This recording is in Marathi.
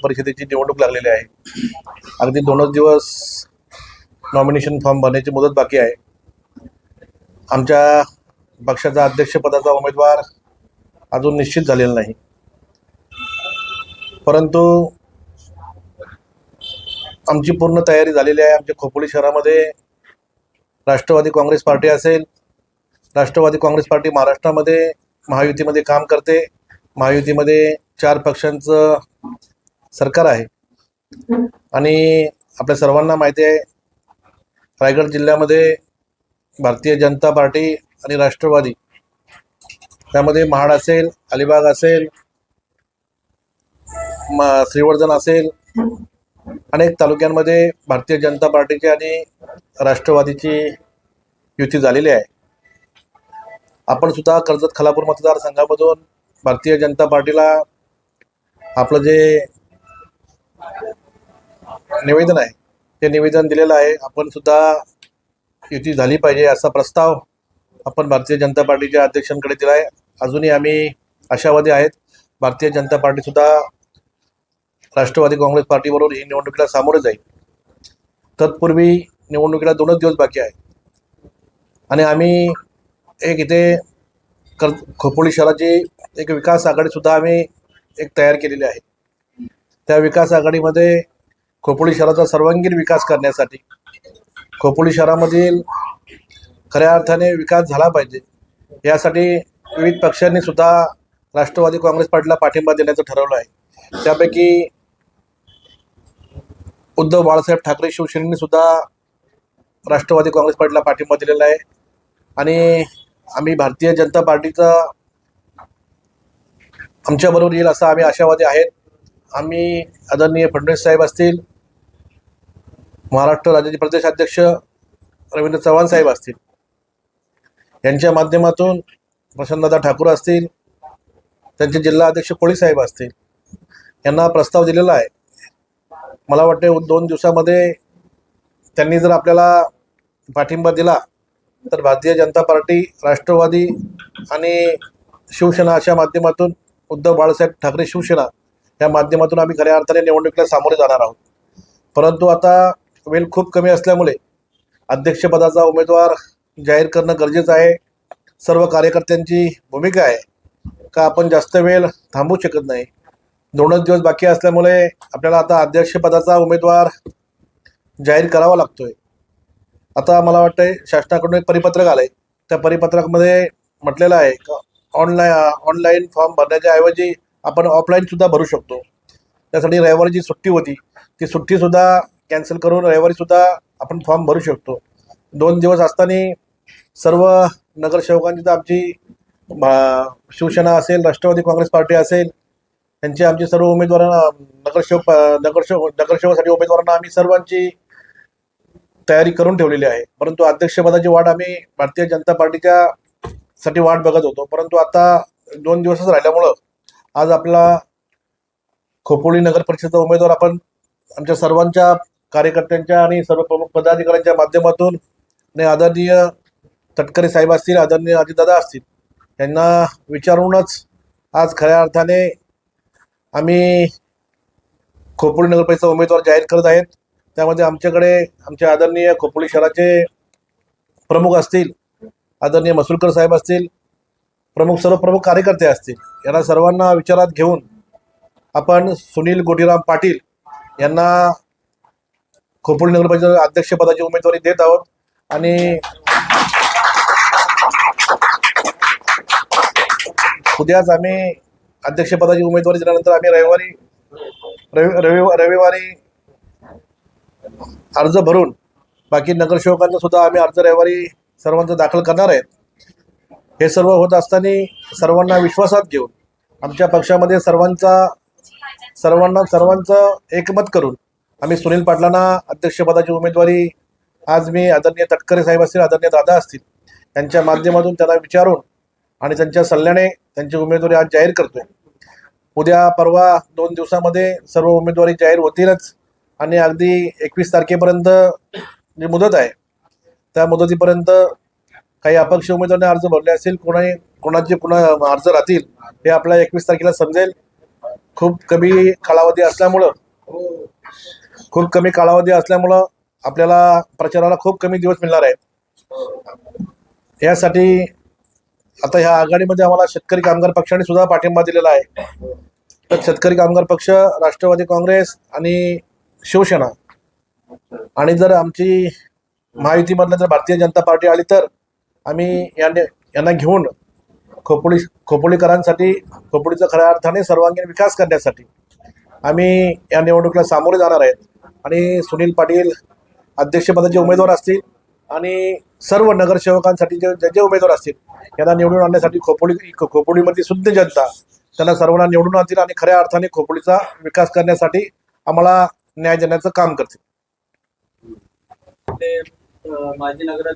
परिषदेची निवडणूक लागलेली आहे. अगदी दोनच दिवस नॉमिनेशन फॉर्म भरण्याची मुदत बाकी आहे. आमच्या पक्षाचा अध्यक्षपदाचा उमेदवार अजून निश्चित झालेला नाही. परंतु आमची पूर्ण तयारी झालेली आहे. आमच्या खोपोली शहरामध्ये राष्ट्रवादी काँग्रेस पार्टी असेल राष्ट्रवादी काँग्रेस पार्टी महाराष्ट्रामध्ये महायुतीमध्ये काम करते. महायुतीमध्ये चार पक्षांचं सरकार आहे. आणि आपल्या सर्वांना माहिती आहे रायगड जिल्ह्यामध्ये भारतीय जनता पार्टी आणि राष्ट्रवादी त्यामध्ये महाड असेल अलिबाग असेल म श्रीवर्धन असेल अनेक तालुक्यांमध्ये भारतीय जनता पार्टीची आणि राष्ट्रवादीची युती झालेली आहे. आपण सुद्धा कर्जत खालापूर मतदारसंघामधून भारतीय जनता पार्टीला आपलं जे निवेदन आहे. ते निवेदन दिलेलं आहे. आपण सुद्धा युती झाली पाहिजे असा प्रस्ताव आपण भारतीय जनता पार्टीच्या अध्यक्षांकडे दिला आहे अजूनही आम्ही आशावादी आहेत. भारतीय जनता पार्टीसुद्धा राष्ट्रवादी काँग्रेस पार्टीबरोबर ही निवडणुकीला सामोरे जाईल. तत्पूर्वी निवडणुकीला दोनच दिवस बाकी आहे. आणि आम्ही एक इथे कर खोपोली शहराची एक विकास आघाडीसुद्धा आम्ही एक तयार केलेली आहे. त्या विकास आघाडीमध्ये खोपोली शहराचा सर्वांगीण विकास करण्यासाठी खोपोली शहरामधील खऱ्या अर्थाने विकास झाला पाहिजे. यासाठी विविध पक्षांनी सुद्धा राष्ट्रवादी काँग्रेस पार्टीला पाठिंबा देण्याचं ठरवलं आहे. त्यापैकी उद्धव बाळासाहेब ठाकरे शिवसेनेने सुद्धा राष्ट्रवादी काँग्रेस पार्टीला पाठिंबा दिलेला आहे. आणि आम्ही भारतीय जनता पार्टीचा आमच्याबरोबर येईल असं आम्ही आशावादी आहेत. आम्ही आदरणीय फडणवीस साहेब असतील महाराष्ट्र राज्याचे प्रदेश अध्यक्ष रवींद्र चव्हाण साहेब असतील यांच्या माध्यमातून प्रशांतदादा ठाकूर असतील त्यांचे जिल्हा अध्यक्ष कोळी साहेब असतील यांना प्रस्ताव दिलेला आहे. मला वाटते दोन दिवसामध्ये त्यांनी जर आपल्याला पाठिंबा दिला तर भारतीय जनता पार्टी राष्ट्रवादी आणि शिवसेना अशा माध्यमातून उद्धव बाळासाहेब ठाकरे शिवसेना या माध्यमातून आम्ही खऱ्या अर्थाने निवडणुकीला सामोरे जाणार आहोत. परंतु आता वेळ खूप कमी असल्यामुळे अध्यक्षपदाचा उमेदवार जाहीर करणं गरजेचं आहे. सर्व कार्यकर्त्यांची भूमिका आहे. का आपण जास्त वेळ थांबू शकत नाही? दोनच दिवस बाकी असल्यामुळे आपल्याला आता अध्यक्षपदाचा उमेदवार जाहीर करावा लागतोय. आता मला वाटतंय शासनाकडून एक परिपत्रक आलंय. त्या परिपत्रकामध्ये म्हटलेलं आहे का ऑनलाईन ऑनलाईन फॉर्म भरण्याच्या ऐवजी आपण ऑफलाईनसुद्धा भरू शकतो. त्यासाठी रविवारी जी सुट्टी होती ती सुट्टीसुद्धा कॅन्सल करून रविवारीसुद्धा आपण फॉर्म भरू शकतो. दोन दिवस असताना सर्व नगरसेवकांची तर आमची शिवसेना असेल राष्ट्रवादी काँग्रेस पार्टी असेल त्यांचे आमचे सर्व उमेदवारांना नगरसेवक नगरसेवक नगरसेवकासाठी उमेदवारांना आम्ही सर्वांची तयारी करून ठेवलेली आहे. परंतु अध्यक्षपदाची वाट आम्ही भारतीय जनता पार्टीच्या साठी वाट बघत होतो. परंतु आता दोन दिवसच राहिल्यामुळं आज आपला खोपोली नगर परिषदेचा उमेदवार आपण आमच्या सर्वांच्या कार्यकर्त्यांच्या आणि सर्व प्रमुख पदाधिकाऱ्यांच्या माध्यमातून आणि आदरणीय तटकरे साहेब असतील आदरणीय अजितदादा असतील यांना विचारूनच आज खऱ्या अर्थाने आम्ही खोपोली नगर परिषदेचा उमेदवार जाहीर करत आहेत. त्यामध्ये आमच्याकडे आमचे आदरणीय खोपोली शहराचे प्रमुख असतील आदरणीय मसुलकर साहेब असतील प्रमुख सर्व प्रमुख कार्यकर्ते असतील. यांना सर्वांना विचारात घेऊन आपण सुनील गोटीराम पाटील यांना खोपोली नगर परिषद अध्यक्षपदाची उमेदवारी देत आहोत. आणि उद्याच आम्ही अध्यक्षपदाची उमेदवारी दिल्यानंतर आम्ही रविवारी रवि रविवार रविवारी अर्ज भरून बाकी नगरसेवकांचा सुद्धा आम्ही अर्ज रविवारी सर्वांचा दाखल करणार आहेत. हे सर्व होत असताना सर्वांना विश्वासात घेऊन आमच्या पक्षामध्ये सर्वांचा सर्वांना सर्वांचं एकमत करून आम्ही सुनील पाटलांना अध्यक्षपदाची उमेदवारी आज मी आदरणीय तटकरे साहेब असतील आदरणीय दादा असतील यांच्या माध्यमातून त्यांना विचारून आणि त्यांच्या सल्ल्याने त्यांची उमेदवारी आज जाहीर करतोय. उद्या परवा दोन दिवसामध्ये सर्व उमेदवारी जाहीर होतीलच आणि अगदी एकवीस तारखेपर्यंत जी मुदत आहे त्या मुदतीपर्यंत काही अपक्ष उमेदवारांनी अर्ज भरले असतील कोणाही कोणाचे कुणा अर्ज राहतील हे आपल्या एकवीस तारखेला समजेल. खूप कमी कालावधी असल्यामुळं खूप कमी कालावधी असल्यामुळं आपल्याला प्रचाराला खूप कमी दिवस मिळणार आहेत. यासाठी आता ह्या आघाडीमध्ये आम्हाला शेतकरी कामगार पक्षाने सुद्धा पाठिंबा दिलेला आहे. तर शेतकरी कामगार पक्ष राष्ट्रवादी काँग्रेस आणि शिवसेना. आणि जर आमची महायुतीमधलं जर भारतीय जनता पार्टी आली तर आम्ही याने यांना घेऊन खोपोळी खोपोळीकरांसाठी खोपोळीचा खऱ्या अर्थाने सर्वांगीण विकास करण्यासाठी आम्ही या निवडणुकीला सामोरे जाणार आहेत. आणि सुनील पाटील अध्यक्षपदाचे उमेदवार असतील आणि सर्व नगरसेवकांसाठी जे जे जे उमेदवार असतील यांना निवडून आणण्यासाठी खोपोळी खोपोळीमधली शुद्ध जनता त्यांना सर्वांना निवडून आणतील आणि खऱ्या अर्थाने खोपोळीचा विकास करण्यासाठी आम्हाला न्याय देण्याचं काम करतील. माजी नगर